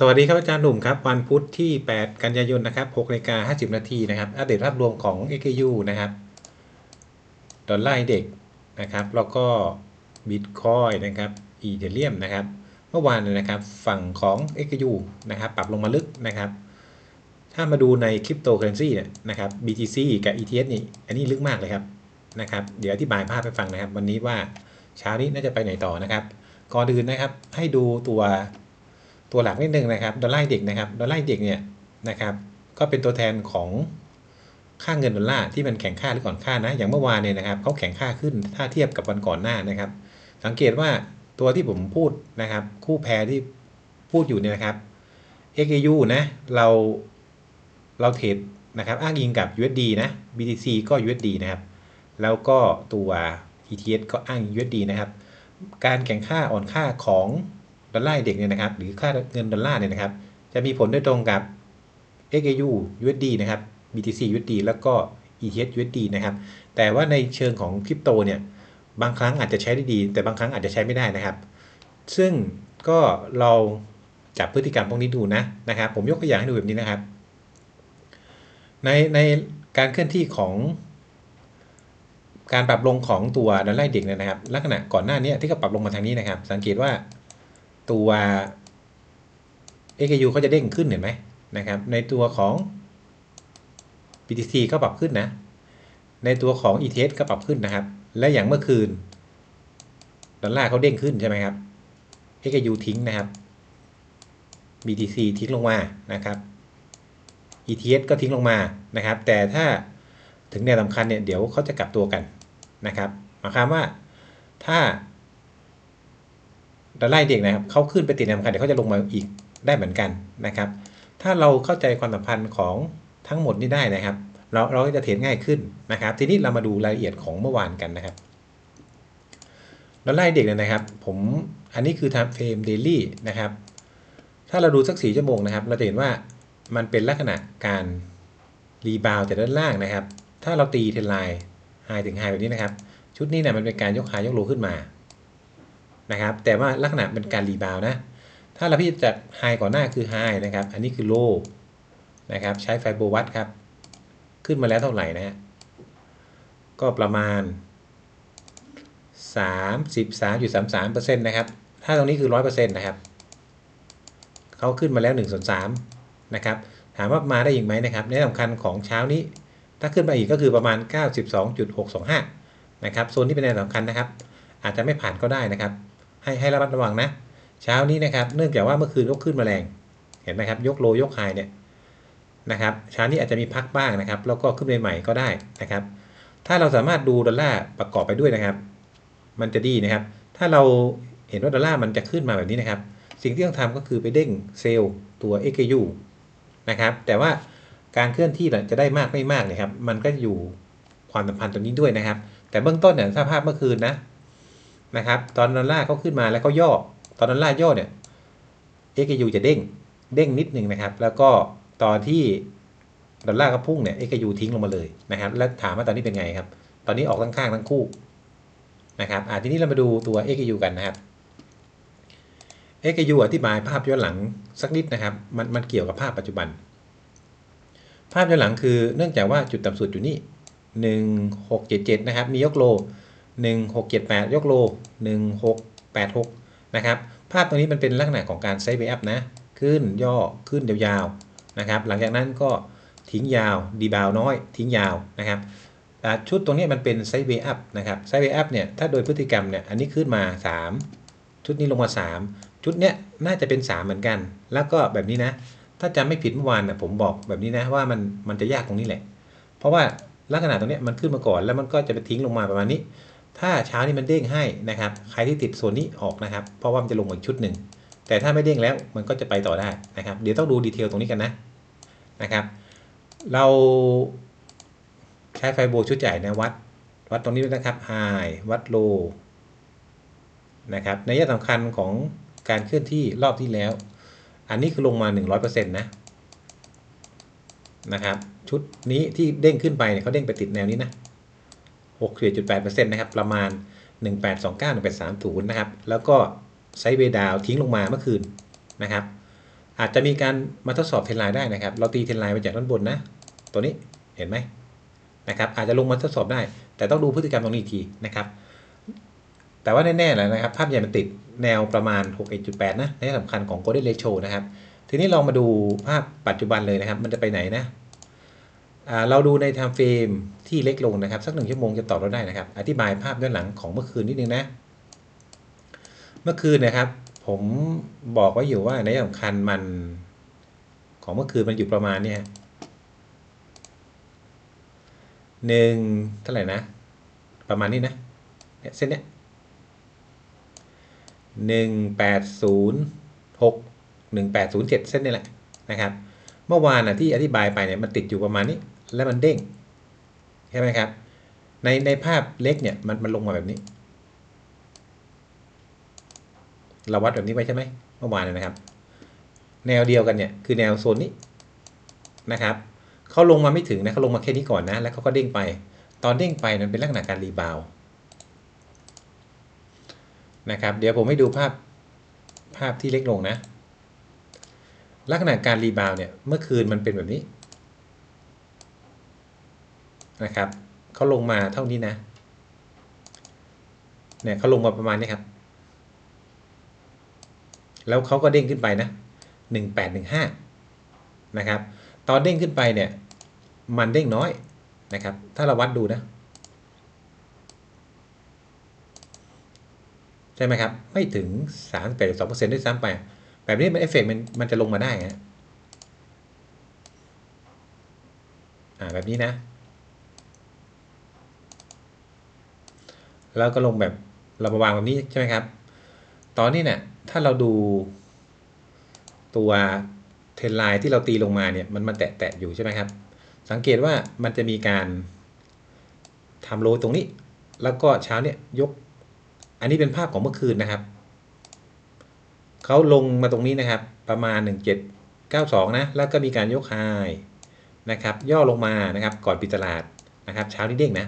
สวัสดีครับอาจารย์หนุ่มครับ วันพุธที่ 8 กันยายนนะครับ6นาฬิกา50 นาทีนะครับ อัปเดตภาพรวมของ XAU นะครับ ดอลลาร์เด็กนะครับ แล้วก็บิตคอยนะครับ อีเทเรียมนะครับ เมื่อวานนะครับ ฝั่งของ XAU นะครับ ปรับลงมาลึกนะครับ ถ้ามาดูในคริปโตเคอเรนซีเนี่ยนะครับ BTC กับ ETH นี่ อันนี้ลึกมากเลยครับ นะครับ เดี๋ยวอธิบายภาพให้ฟังนะครับ วันนี้ว่าเช้านี้น่าจะไปไหนต่อนะครับ ก่อนอื่นนะครับ ให้ดูตัว ตัวหลักนิดนึงนะครับดอลลาร์เด็กนะครับดอลลาร์เด็กเนี่ยนะครับก็เป็นตัวแทนของค่าเงินดอลลาร์ที่มันแข็งค่าหรือก่อนค่านะ อย่างเมื่อวานเนี่ยนะครับเขาแข็งค่าขึ้นถ้าเทียบกับวันก่อนหน้านะครับ สังเกตว่าตัวที่ผมพูดนะครับ คู่แพรที่พูดอยู่เนี่ยนะครับ XAU นะเราเราเทรดนะครับอ้างอิงกับ USD นะ BTC ก็ USD นะครับ แล้วก็ตัว ETH ก็อ้างอิง USD นะครับ การแข่งค่าอ่อนค่าของ อลลาร์เด็กเนี่ยนะครับ หรือค่าเงินดอลลาร์เนี่ยนะครับ จะมีผลโดยตรงกับ XAU USD นะครับ BTC USD แล้วก็ ETH USD นะครับ แต่ว่าในเชิงของคริปโตเนี่ย บางครั้งอาจจะใช้ได้ดี แต่บางครั้งอาจจะใช้ไม่ได้นะครับ ซึ่งก็เราจับพฤติกรรมพวกนี้ดูนะนะครับ ผมยกตัวอย่างให้ดูแบบนี้นะครับ ในในการเคลื่อนที่ของการปรับลงของตัวดอลลาร์เด็กเนี่ยนะครับ ลักษณะก่อนหน้านี้ที่เขาปรับลงมาทางนี้นะครับ สังเกตว่า ตัว XAU เขาจะเด้งขึ้นเห็นไหมนะครับ ในตัวของ BTC ก็ปรับขึ้นนะ ในตัวของ ETH ก็ปรับขึ้นนะครับ และอย่างเมื่อคืนดอลลาร์เขาเด้งขึ้นใช่ไหมครับ XAU ทิ้งนะครับ BTC ทิ้งลงมานะครับ ETH ก็ทิ้งลงมานะครับ แต่ถ้าถึงแนวสำคัญเนี่ยเดี๋ยวเขาจะกลับตัวกันนะครับหมายความว่าถ้า ดอลลาร์เด็กนะครับเขาขึ้นไปติดแนวสำคัญเดี๋ยวเขาจะลงมาอีกได้เหมือนกันนะครับ ถ้าเราเข้าใจความสัมพันธ์ของทั้งหมดนี้ได้นะครับ เราเราก็จะเทรดง่ายขึ้นนะครับ ทีนี้เรามาดูรายละเอียดของเมื่อวานกันนะครับดอลลาร์เด็กเนี่ยนะครับ ผมอันนี้คือ time frame daily นะครับ ถ้าเราดูสักสี่ชั่วโมงนะครับ เราจะเห็นว่ามันเป็นลักษณะการรีบาวจากด้านล่างนะครับ ถ้าเราตีเทนไลน์ไฮถึงไฮแบบนี้นะครับ ชุดนี้เนี่ยมันเป็นการยกไฮยกโลขึ้นมา นะครับ แต่ว่าลักษณะเป็นการรีบาวนะ ถ้าเราพี่จัดไฮก่อนหน้าคือไฮนะครับ อันนี้คือโลนะครับ ใช้ไฟโบวัตครับ ขึ้นมาแล้วเท่าไหร่นะฮะ ก็ประมาณ 33.33%นะครับ ถ้าตรงนี้คือ 100%นะครับ เขาขึ้นมาแล้ว1ส่วน3นะครับ ถามว่ามาได้อีกไหมนะครับ ในสำคัญของเช้านี้ ถ้าขึ้นมาอีกก็คือประมาณ 92.625นะครับ โซนนี้เป็นแนวสำคัญนะครับ อาจจะไม่ผ่านก็ได้นะครับ ให้ให้ระมัดระวังนะ เช้านี้นะครับ เนื่องจากว่าเมื่อคืนยกขึ้นมาแรง เห็นไหมครับ ยกโลยกไฮเนี่ยนะครับเช้านี้อาจจะมีพักบ้างนะครับ แล้วก็ขึ้นใหม่ก็ได้นะครับ ถ้าเราสามารถดูดอลลาร์ประกอบไปด้วยนะครับ มันจะดีนะครับ ถ้าเราเห็นว่าดอลลาร์มันจะขึ้นมาแบบนี้นะครับ สิ่งที่ต้องทำก็คือไปเด้งเซลล์ตัว XAU นะครับ แต่ว่าการเคลื่อนที่จะได้มากไม่มากเนี่ยครับ มันก็อยู่ความสัมพันธ์ตรงนี้ด้วยนะครับ แต่เบื้องต้นเนี่ยสภาพเมื่อคืนนะ นะครับ ตอนดอลลาร์เขาขึ้นมาแล้วเขาย่อ ตอนดอลลาร์ย่อเนี่ย XAU จะเด้ง เด้งนิดนึงนะครับ แล้วก็ตอนที่ดอลลาร์ก็พุ่งเนี่ย XAU ทิ้งลงมาเลยนะครับ แล้วถามว่าตอนนี้เป็นไงครับ ตอนนี้ออกข้างๆทั้งคู่นะครับ อ่าทีนี้เรามาดูตัว XAU กันนะครับ XAU อธิบายภาพย้อนหลังสักนิดนะครับ มันมันเกี่ยวกับภาพปัจจุบัน ภาพย้อนหลังคือเนื่องจากว่าจุดต่ำสุดอยู่นี่1677 นะครับ มียกโล 1678 ยกโล 1686 นะครับ ภาพตรงนี้มันเป็นลักษณะของการไซด์เวอัพนะ ขึ้นย่อขึ้นยาวๆนะครับ หลังจากนั้นก็ทิ้งยาว ดีบาวน้อย ทิ้งยาวนะครับชุดตรงนี้มันเป็นไซด์เวอัพนะครับไซด์เวอัพเนี่ยถ้าโดยพฤติกรรมเนี่ยอันนี้ขึ้นมา 3 ชุดนี้ลงมา 3 ชุดเนี้ยน่าจะเป็น 3 เหมือนกัน แล้วก็แบบนี้นะ ถ้าจำไม่ผิดเมื่อวานนะผมบอกแบบนี้นะว่ามันมันจะยากตรงนี้แหละ เพราะว่าลักษณะตรงนี้มันขึ้นมาก่อนแล้วมันก็จะไปทิ้งลงมาประมาณนี้ ถ้าเช้านี้มันเด้งให้นะครับ ใครที่ติดโซนนี้ออกนะครับ เพราะว่ามันจะลงอีกชุดหนึ่ง แต่ถ้าไม่เด้งแล้วมันก็จะไปต่อได้นะครับ เดี๋ยวต้องดูดีเทลตรงนี้กันนะนะครับ เราใช้ไฟโบชุดใหญ่นะวัด วัดตรงนี้ด้วยนะครับไฮวัดโลนะครับในยะสำคัญของการเคลื่อนที่รอบที่แล้ว อันนี้คือลงมา 100%นะนะครับ ชุดนี้ที่เด้งขึ้นไปเนี่ยเขาเด้งไปติดแนวนี้นะ 6.8%นะครับประมาณ 1829 1830 นะครับแล้วก็ไซเวดาวทิ้งลงมาเมื่อคืนนะครับ อาจจะมีการมาทดสอบเทรนไลน์ได้นะครับ เราตีเทรนไลน์มาจากด้านบนนะ ตัวนี้เห็นไหมนะครับอาจจะลงมาทดสอบได้ แต่ต้องดูพฤติกรรมตรงนี้อีกทีนะครับ แต่ว่าแน่ๆแล้วนะครับ ภาพใหญ่มันติดแนวประมาณ 61.8 นะในสำคัญของ Golden Ratio นะครับ ทีนี้ลองมาดูภาพปัจจุบันเลยนะครับ มันจะไปไหนนะ เราดูใน time frame ที่เล็กลงนะครับ สักหนึ่งชั่วโมงจะตอบเราได้นะครับ อธิบายภาพด้านหลังของเมื่อคืนนิดนึงนะ เมื่อคืนนะครับ ผมบอกไว้อยู่ว่าในสำคัญมันของเมื่อคืนมันอยู่ประมาณเนี้ยหนึ่งเท่าไหร่นะ ประมาณนี้นะเนี่ยเส้นเนี้ยหนึ่งแปดศูนย์หกหนึ่งแปดศูนย์เจ็ดเส้นนี่แหละนะครับ เมื่อวานนะที่อธิบายไปเนี่ยมันติดอยู่ประมาณนี้ แล้วมันเด้งใช่ไหมครับ ในในภาพเล็กเนี่ยมันมันลงมาแบบนี้ เราวัดแบบนี้ไว้ใช่ไหมเมื่อวานนะครับ แนวเดียวกันเนี่ยคือแนวโซนนี้นะครับเขาลงมาไม่ถึงนะเขาลงมาแค่นี้ก่อนนะ แล้วเขาก็เด้งไป ตอนเด้งไปนั้นเป็นลักษณะการรีบาวด์นะครับ เดี๋ยวผมให้ดูภาพภาพที่เล็กลงนะ ลักษณะการรีบาวด์เนี่ยเมื่อคืนมันเป็นแบบนี้ นะครับเขาลงมาเท่านี้นะเนี่ยเขาลงมาประมาณนี้ครับ แล้วเขาก็เด้งขึ้นไปนะหนึ่งแปดหนึ่งห้านะครับตอนเด้งขึ้นไปเนี่ยมันเด้งน้อยนะครับ ถ้าเราวัดดูนะ ใช่ไหมครับ ไม่ถึงสามแปดสองเปอร์เซ็นต์ด้วยซ้ำไป แบบนี้มันเอฟเฟกมันมันจะลงมาได้ฮะอ่าแบบนี้นะ แล้วก็ลงแบบเรามาวางแบบนี้ใช่ไหมครับ ตอนนี้เนี่ยถ้าเราดูตัวเทรนไลน์ที่เราตีลงมาเนี่ยมันมาแตะๆอยู่ใช่ไหมครับ สังเกตว่ามันจะมีการทำโลตรงนี้ แล้วก็เช้าเนี่ยยก อันนี้เป็นภาพของเมื่อคืนนะครับเขาลงมาตรงนี้นะครับ ประมาณ 1792 นะ แล้วก็มีการยกไฮนะครับ ย่อลงมานะครับ ก่อนปิดตลาดนะครับ เช้านี้เด้งนะ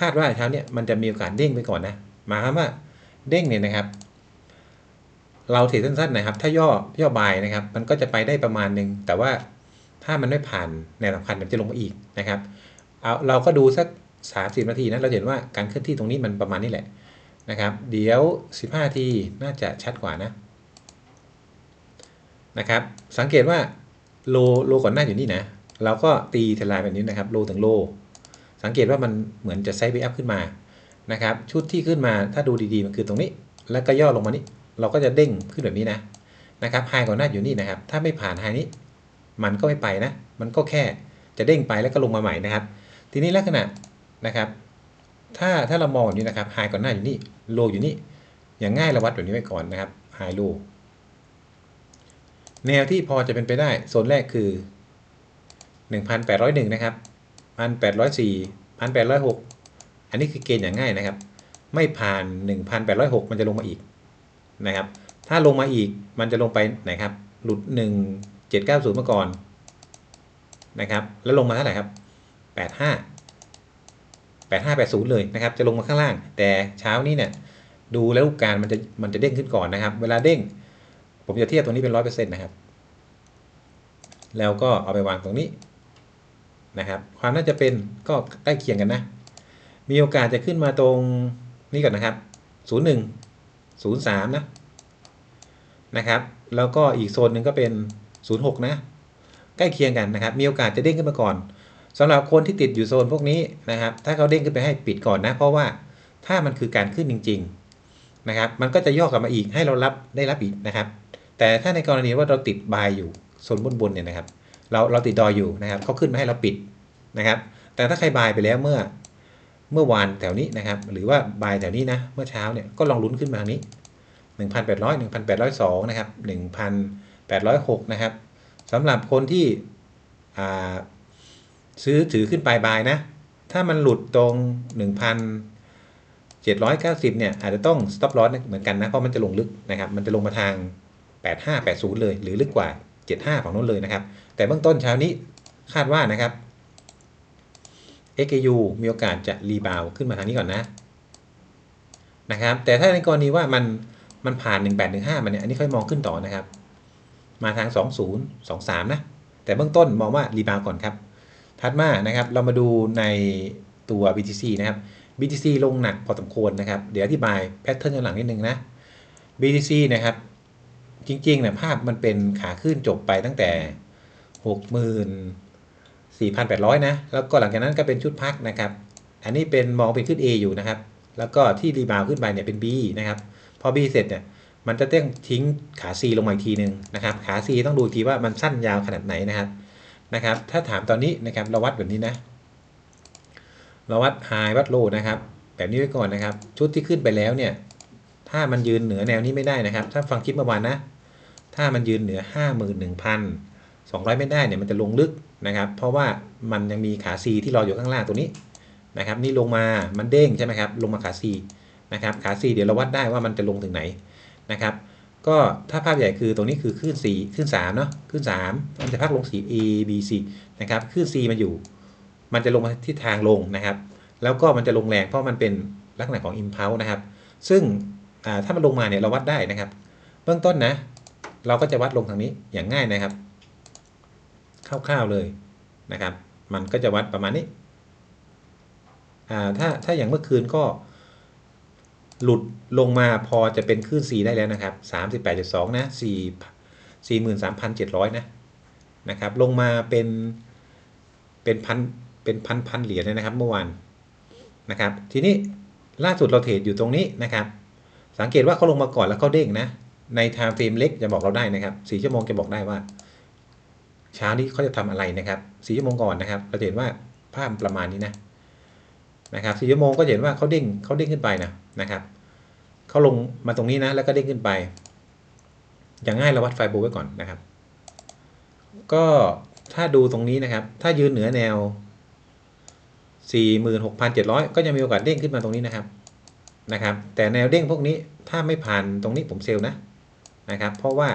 คาดว่าเช้าเนี่ยมันจะมีโอกาสเด้งไปก่อนนะหมายความว่าเด้งเนี่ยนะครับ เราเทรดสั้นๆนะครับ ถ้าย่อย่อบายนะครับ มันก็จะไปได้ประมาณหนึ่งแต่ว่าถ้ามันไม่ผ่านแนวสำคัญมันจะลงมาอีกนะครับเอาเราก็ดูสัก30นาทีนะเราเห็นว่าการเคลื่อนที่ตรงนี้มันประมาณนี้แหละนะครับ เดี๋ยว 15นาทีน่าจะชัดกว่านะนะครับ สังเกตว่าโลโลก่อนหน้าอยู่นี่นะ เราก็ตีเทลายแบบนี้นะครับ โลถึงโล สังเกตว่ามันเหมือนจะไซด์เวอัพขึ้นมานะครับชุดที่ขึ้นมาถ้าดูดีๆมันคือตรงนี้ แล้วก็ย่อลงมานี่เราก็จะเด้งขึ้นแบบนี้นะนะครับไฮก่อนหน้าอยู่นี่นะครับ ถ้าไม่ผ่านไฮนี้ มันก็ไม่ไปนะ มันก็แค่จะเด้งไปแล้วก็ลงมาใหม่นะครับ ทีนี้ลักษณะนะครับ ถ้าถ้าเรามองแบบนี้นะครับไฮก่อนหน้าอยู่นี่โลอยู่นี่อย่างง่ายเราวัดแบบนี้ไว้ก่อนนะครับไฮโลแนวที่พอจะเป็นไปได้โซนแรกคือ 1,801 นะครับ 1,804 1,806อันนี้คือเกณฑ์อย่างง่ายนะครับ ไม่ผ่าน1,806มันจะลงมาอีกนะครับ ถ้าลงมาอีกมันจะลงไปไหนครับ หลุด1790มาก่อนนะครับ แล้วลงมาเท่าไหร่ครับ85 8580เลยนะครับ จะลงมาข้างล่าง แต่เช้านี้เนี่ยดูแล้วการมันจะมันจะเด้งขึ้นก่อนนะครับ เวลาเด้ง ผมจะเทียบตรงนี้เป็น100%นะครับ แล้วก็เอาไปวางตรงนี้ นะครับ ความน่าจะเป็นก็ใกล้เคียงกันนะ มีโอกาสจะขึ้นมาตรงนี้ก่อนนะครับ 01 03 นะนะครับ แล้วก็อีกโซนหนึ่งก็เป็น 06 นะ ใกล้เคียงกันนะครับ มีโอกาสจะเด้งขึ้นมาก่อนสำหรับคนที่ติดอยู่โซนพวกนี้นะครับ ถ้าเขาเด้งขึ้นไปให้ปิดก่อนนะ เพราะว่าถ้ามันคือการขึ้นจริง ๆนะครับ มันก็จะย่อกลับมาอีกให้เรารับได้รับอีกนะครับ แต่ถ้าในกรณีว่าเราติดบายอยู่โซนบนๆเนี่ยนะครับ เราเราติดดอยอยู่นะครับเขาขึ้นมาให้เราปิดนะครับ แต่ถ้าใครบายไปแล้วเมื่อเมื่อวานแถวนี้นะครับ หรือว่าบายแถวนี้นะเมื่อเช้าเนี่ยก็ลองลุ้นขึ้นมาทางนี้ 1,800 1,802นะครับ1,806นะครับสำหรับคนที่ซื้อถือขึ้นไปบายนะ ถ้ามันหลุดตรง 1,790เนี่ยอาจจะต้อง stop loss เหมือนกันนะ เพราะมันจะลงลึกนะครับ มันจะลงมาทาง 8580 เลยหรือลึกกว่า 75 ฝั่งนู้นเลยนะครับ แต่เบื้องต้นเช้านี้คาดว่านะครับ XAU มีโอกาสจะรีบาวขึ้นมาทางนี้ก่อนนะนะครับแต่ถ้าในกรณีว่ามันมันผ่าน 1815 มันเนี่ยอันนี้ค่อยมองขึ้นต่อนะครับ มาทาง 20 23 นะ แต่เบื้องต้นมองว่ารีบาวก่อนครับ ถัดมานะครับเรามาดูในตัว BTC นะครับ BTC ลงหนักพอสมควรนะครับ เดี๋ยวอธิบายแพทเทิร์นย้อนหลังนิดนึงนะ BTC นะครับ จริงๆเนี่ยภาพมันเป็นขาขึ้นจบไปตั้งแต่64,800นะ แล้วก็หลังจากนั้นก็เป็นชุดพักนะครับ อันนี้เป็นมองเป็นขึ้น A อยู่นะครับ แล้วก็ที่รีบาวขึ้นไปเนี่ยเป็น B นะครับ พอ B เสร็จเนี่ยมันจะต้องทิ้งขา C ลงมาอีกทีหนึ่งนะครับ ขา C ต้องดูทีว่ามันสั้นยาวขนาดไหนนะครับนะครับ ถ้าถามตอนนี้นะครับเราวัดแบบนี้นะเราวัด High วัด Low นะครับ แบบนี้ไว้ก่อนนะครับ ชุดที่ขึ้นไปแล้วเนี่ย ถ้ามันยืนเหนือแนวนี้ไม่ได้นะครับ ถ้าฟังคลิปเมื่อวานนะ ถ้ามันยืนเหนือ 51,200 ไม่ได้เนี่ยมันจะลงลึกนะครับ เพราะว่ามันยังมีขา C ที่รออยู่ข้างล่างตัวนี้นะครับ นี่ลงมามันเด้งใช่ไหมครับ ลงมาขา C นะครับขา C เดี๋ยวเราวัดได้ว่ามันจะลงถึงไหนนะครับ ก็ถ้าภาพใหญ่คือตรงนี้คือคลื่น4คลื่น3เนาะคลื่น3 มันจะพักลงสี A B C นะครับคลื่น C มันอยู่ มันจะลงมาทิศทางลงนะครับ แล้วก็มันจะลงแรงเพราะมันเป็นลักษณะของ impulse นะครับ ซึ่งถ้ามันลงมาเนี่ยเราวัดได้นะครับ เบื้องต้นนะ เราก็จะวัดลงทางนี้อย่างง่ายนะครับคร่าวๆเลยนะครับ มันก็จะวัดประมาณนี้ถ้าถ้าอย่างเมื่อคืนก็ หลุดลงมาพอจะเป็นคลื่น4ได้แล้วนะครับ 38.2 นะ4 43,700 นะนะครับ ลงมาเป็นเป็นพันเป็นพันพันเหรียญเนะครับ เมื่อวานนะครับ ทีนี้ล่าสุดเราเทรดอยู่ตรงนี้นะครับ สังเกตว่าเขาลงมาก่อนแล้วเขาเด้งนะ ใน time frame เล็กจะบอกเราได้นะครับ4ชั่วโมงจะบอกได้ว่า เช้านี้เขาจะทำอะไรนะครับ4ชั่วโมงก่อนนะครับเราเห็นว่าภาพประมาณนี้นะนะครับ4ชั่วโมงก็เห็นว่าเขาเด้งเขาเด้งขึ้นไปนะนะครับเขาลงมาตรงนี้นะ แล้วก็เด้งขึ้นไป อย่างง่ายเราวัดไฟโบไว้ก่อนนะครับ ก็ถ้าดูตรงนี้นะครับ ถ้ายืนเหนือแนว 46,700 ก็ยังมีโอกาสเด้งขึ้นมาตรงนี้นะครับนะครับ แต่แนวเด้งพวกนี้ถ้าไม่ผ่านตรงนี้ผมเซลนะ นะครับ เพราะว่า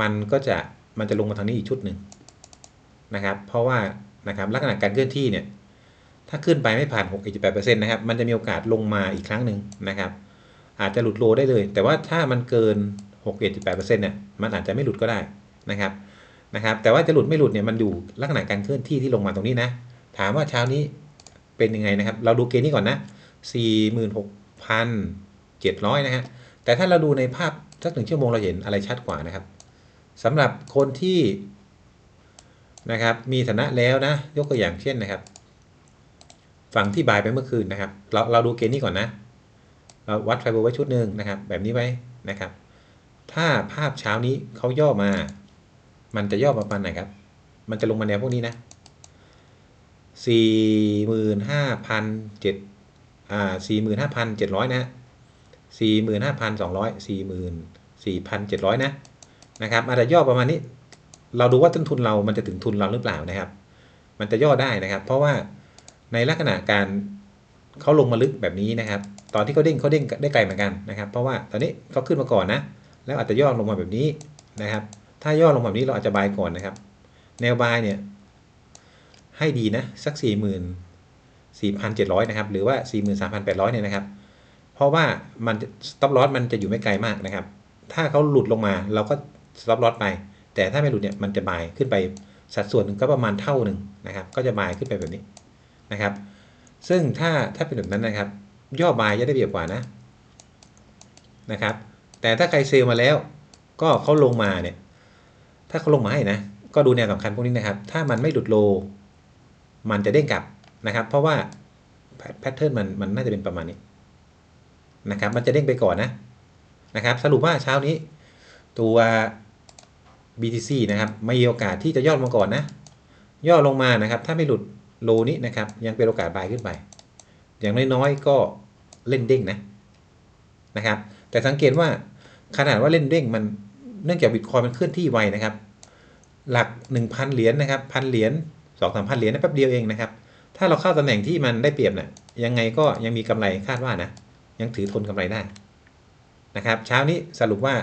มันก็จะมันจะลงมาทางนี้อีกชุดหนึ่งนะครับ เพราะว่านะครับลักษณะการเคลื่อนที่เนี่ยถ้าขึ้นไปไม่ผ่าน6.8%นะครับมันจะมีโอกาสลงมาอีกครั้งหนึ่งนะครับ อาจจะหลุดโลได้เลย แต่ว่าถ้ามันเกิน 6.8%เนี่ยมันอาจจะไม่หลุดก็ได้นะครับนะครับ แต่ว่าจะหลุดไม่หลุดเนี่ยมันอยู่ลักษณะการเคลื่อนที่ที่ลงมาตรงนี้นะ ถามว่าเช้านี้เป็นยังไงนะครับ เราดูเกณฑ์นี้ก่อนนะ 46,700 นะฮะแต่ถ้าเราดูในภาพ สักหนึ่งชั่วโมงเราเห็นอะไรชัดกว่านะครับสำหรับคนที่นะครับมีฐานะแล้วนะ ยกตัวอย่างเช่นนะครับ ฝั่งที่บายไปเมื่อคืนนะครับ เราเราดูเกณฑ์นี้ก่อนนะเราวัดไฟเบอร์ไว้ชุดหนึ่งนะครับ แบบนี้ไว้นะครับ ถ้าภาพเช้านี้เขาย่อมา มันจะย่อมาปันไหนครับ มันจะลงมาแนวพวกนี้นะสี่หมื่นห้าพันเจ็ดอ่าสี่หมื่นห้าพันเจ็ดร้อยนะฮะ 45,200 44,700 นะนะครับอาจจะย่อประมาณนี้ เราดูว่าต้นทุนเรามันจะถึงทุนเราหรือเปล่านะครับ มันจะย่อได้นะครับ เพราะว่าในลักษณะการเขาลงมาลึกแบบนี้นะครับ ตอนที่เขาเด้งเขาเด้งได้ไกลเหมือนกันนะครับ เพราะว่าตอนนี้เขาขึ้นมาก่อนนะ แล้วอาจจะย่อลงมาแบบนี้นะครับ ถ้าย่อลงแบบนี้เราอาจจะบายก่อนนะครับ แนวบายเนี่ยให้ดีนะสัก 4 0 0 0 4,700 นะครับ หรือว่า 43,800 เนี่ยนะครับ เพราะว่ามันสต็อปลอสมันจะอยู่ไม่ไกลมากนะครับ ถ้าเขาหลุดลงมาเราก็สต็อปลอสไป แต่ถ้าไม่หลุดเนี่ยมันจะบายขึ้นไปสัดส่วนหนึ่งก็ประมาณเท่าหนึ่งนะครับ ก็จะบายขึ้นไปแบบนี้นะครับ ซึ่งถ้าถ้าเป็นแบบนั้นนะครับ ย่อบายจะได้เปรียบกว่านะนะครับ แต่ถ้าใครเซลมาแล้ว ก็เขาลงมาเนี่ย ถ้าเขาลงมาให้นะ ก็ดูแนวสำคัญพวกนี้นะครับ ถ้ามันไม่หลุดโล มันจะเด้งกลับนะครับ เพราะว่าแพทเทิร์นมันมันน่าจะเป็นประมาณนี้ นะครับ มันจะเด้งไปก่อนนะนะครับ สรุปว่าเช้านี้ตัว BTC นะครับไม่มีโอกาสที่จะย่อลงมาก่อนนะ ย่อลงมานะครับ ถ้าไม่หลุดโลนี้นะครับ ยังเป็นโอกาสบายขึ้นไป อย่างน้อยๆก็เล่นเด้งนะนะครับ แต่สังเกตว่าขนาดว่าเล่นเด้งมันเนื่องจากบิตคอยมันเคลื่อนที่ไวนะครับ หลัก 1,000 เหรียญนะครับพันเหรียญสองสามพันเหรียญนะแป๊บเดียวเองนะครับ ถ้าเราเข้าตำแหน่งที่มันได้เปรียบเนะ่ยยังไงก็ยังมีกำไรคาดว่านะ ยังถือทนกำไรได้นะครับ เช้านี้สรุปว่า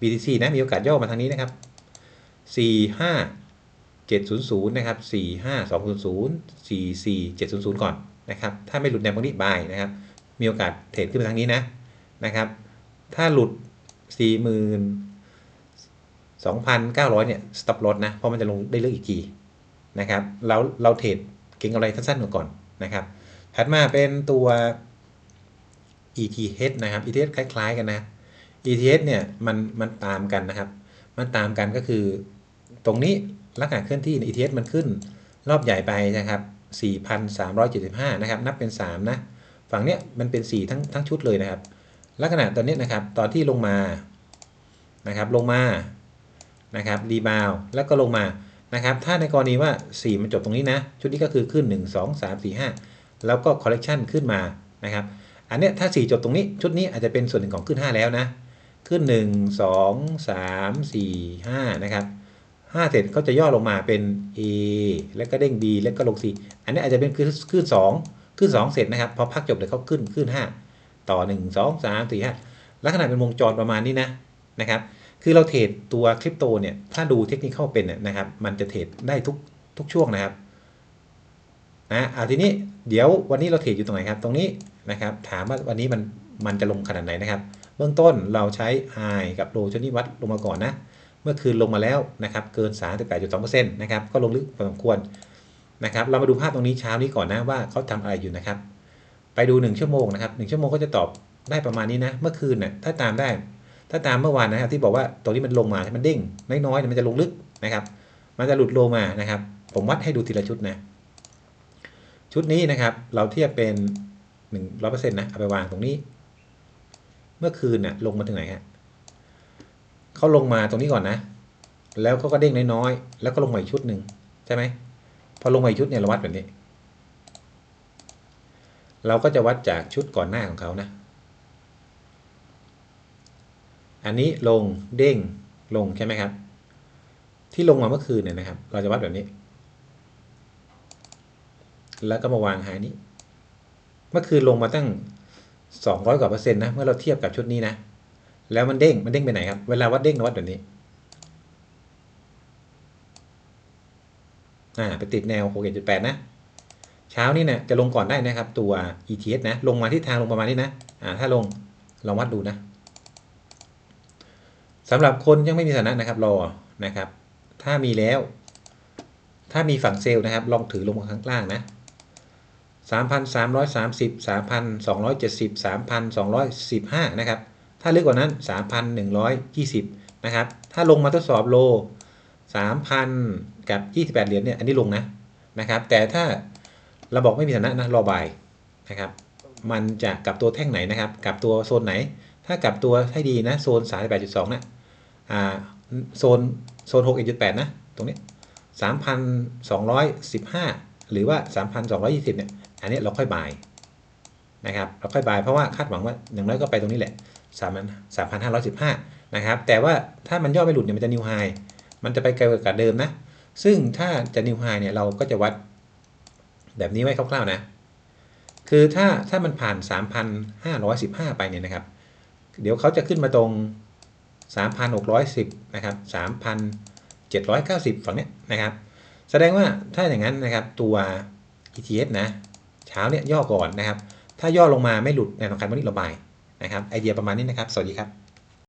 BTC นะมีโอกาสย่อมาทางนี้นะครับ 45 700 นะครับ 45 200 44 700 ก่อนนะครับ ถ้าไม่หลุดแนวพวกนี้บายนะครับ มีโอกาสเทรดขึ้นไปทางนี้นะนะครับ ถ้าหลุด 42,900 เนี่ย stop loss นะ เพราะมันจะลงได้เลือกอีกทีนะครับ เราเราเทรดเก็งกำไรสั้นๆก่อนนะครับ ถัดมาเป็นตัว ETH นะครับ ETH คล้าย ๆ กันนะ ETH เนี่ยมันมันตามกันนะครับ มันตามกันก็คือ ตรงนี้ลักษณะเคลื่อนที่ใน ETH มันขึ้นรอบใหญ่ไปนะครับ 4,375 นะครับ นับเป็น 3 นะ ฝั่งเนี้ยมันเป็น 4 ทั้งทั้งชุดเลยนะครับ ลักษณะตอนนี้นะครับ ตอนที่ลงมานะครับ ลงมานะครับรีบาวแล้วก็ลงมานะครับ ถ้าในกรณีว่า 4 มันจบตรงนี้นะ ชุดนี้ก็คือขึ้น 1 2 3 4 5 แล้วก็คอลเลกชันขึ้นมานะครับ อันเนี้ยถ้า 4 จบตรงนี้ชุดนี้อาจจะเป็นส่วนหนึ่งของขึ้น 5 แล้วนะ ขึ้น 1 2 3 4 5 นะครับ 5 เสร็จเขาจะย่อลงมาเป็น A แล้วก็เด้ง B แล้วก็ลง C อันนี้อาจจะเป็นขึ้นขึ้น 2 ขึ้น 2 เสร็จนะครับ พอพักจบเดี๋ยวเขาขึ้นขึ้น 5 ต่อ 1 2 3 4 5ลักษณะเป็นวงจรประมาณนี้นะนะครับ คือเราเทรดตัวคริปโตเนี่ยถ้าดูเทคนิคเข้าเป็นเนี่ยนะครับ มันจะเทรดได้ทุกทุกช่วงนะครับนะเอาทีนี้เดี๋ยววันนี้เราเทรดอยู่ตรงไหนครับ ตรงนี้ นะครับ ถามว่าวันนี้มันมันจะลงขนาดไหนนะครับ เบื้องต้นเราใช้ i กับ Low ชนิดวัดลงมาก่อนนะ เมื่อคืนลงมาแล้วนะครับเกิน 38.2%นะครับก็ลงลึกพอสมควรนะครับเรามาดูภาพตรงนี้เช้านี้ก่อนนะว่าเขาทำอะไรอยู่นะครับ ไปดู 1 ชั่วโมงนะครับ1ชั่วโมงก็จะตอบได้ประมาณนี้นะ เมื่อคืนน่ะถ้าตามได้ ถ้าตามเมื่อวานนะครับที่บอกว่าตัวนี้มันลงมามันเด้งน้อยๆเนี่ยมันจะลงลึกนะครับ มันจะหลุดโลมานะครับ ผมวัดให้ดูทีละชุดนะ ชุดนี้นะครับ เราเทียบเป็น หนึ่งร้อยเปอร์เซ็นต์นะเอาไปวางตรงนี้ เมื่อคืนน่ะลงมาถึงไหนฮะเขาลงมาตรงนี้ก่อนนะ แล้วเขาก็เด้งน้อยๆ แล้วก็ลงมาอีกชุดหนึ่งใช่ไหมพอลงมาอีกชุดเนี่ยเราวัดแบบนี้ เราก็จะวัดจากชุดก่อนหน้าของเขานะ อันนี้ลงเด้งลงใช่ไหมครับ ที่ลงมาเมื่อคืนเนี่ยนะครับ เราจะวัดแบบนี้ แล้วก็มาวางหายนี้ เมื่อคืนลงมาตั้ง 200 กว่าเปอร์เซ็นต์นะ เมื่อเราเทียบกับชุดนี้นะ แล้วมันเด้ง มันเด้งไปไหนครับ เวลาวัดเด้งวัดแบบนี้ อ่า ไปติดแนว 6.8 นะ เช้านี้เนี่ยจะลงก่อนได้นะครับ ตัว ETS นะ ลงมาที่ทางลงประมาณนี้นะ อ่า ถ้าลง ลองวัดดูนะสำหรับคนยังไม่มีฐานะนะครับ รอ นะครับ ถ้ามีแล้ว ถ้ามีฝั่งเซลล์นะครับ ลองถือลงมาข้างล่างนะ 3,330 3,270 3,215 นะครับ ถ้าลึกกว่านั้น 3,120 นะครับ ถ้าลงมาทดสอบโล 3,000 กับ 28 เหรียญเนี่ย อันนี้ลงนะ นะครับ แต่ถ้าเราบอกไม่มีฐานะนะรอบายนะครับ มันจะกลับตัวแท่งไหนนะครับ กลับตัวโซนไหน ถ้ากลับตัวให้ดีนะ โซน 38.2นะอ่า โซน โซน6.8นะ ตรงนี้ 3,215 หรือว่า 3,220 เนี่ย อันนี้เราค่อยบายนะครับเราค่อยบายเพราะว่าคาดหวังว่าอย่างน้อยก็ไปตรงนี้แหละ3 3,515นะครับแต่ว่าถ้ามันย่อไม่หลุดเนี่ยมันจะนิวไฮมันจะไปไกลกว่าเดิมนะ ซึ่งถ้าจะนิวไฮเนี่ยเราก็จะวัดแบบนี้ไว้คร่าวๆนะ คือถ้าถ้ามันผ่าน 3,515 ไปเนี่ยนะครับ เดี๋ยวเขาจะขึ้นมาตรง 3,610 นะครับ 3,790 ฝั่งเนี้ยนะครับ แสดงว่าถ้าอย่างนั้นนะครับตัว ETS นะ เช้าเนี่ยย่อก่อนนะครับ ถ้าย่อลงมาไม่หลุดในสำคัญวันนี้ระบายนะครับไอเดียประมาณนี้นะครับ สวัสดีครับ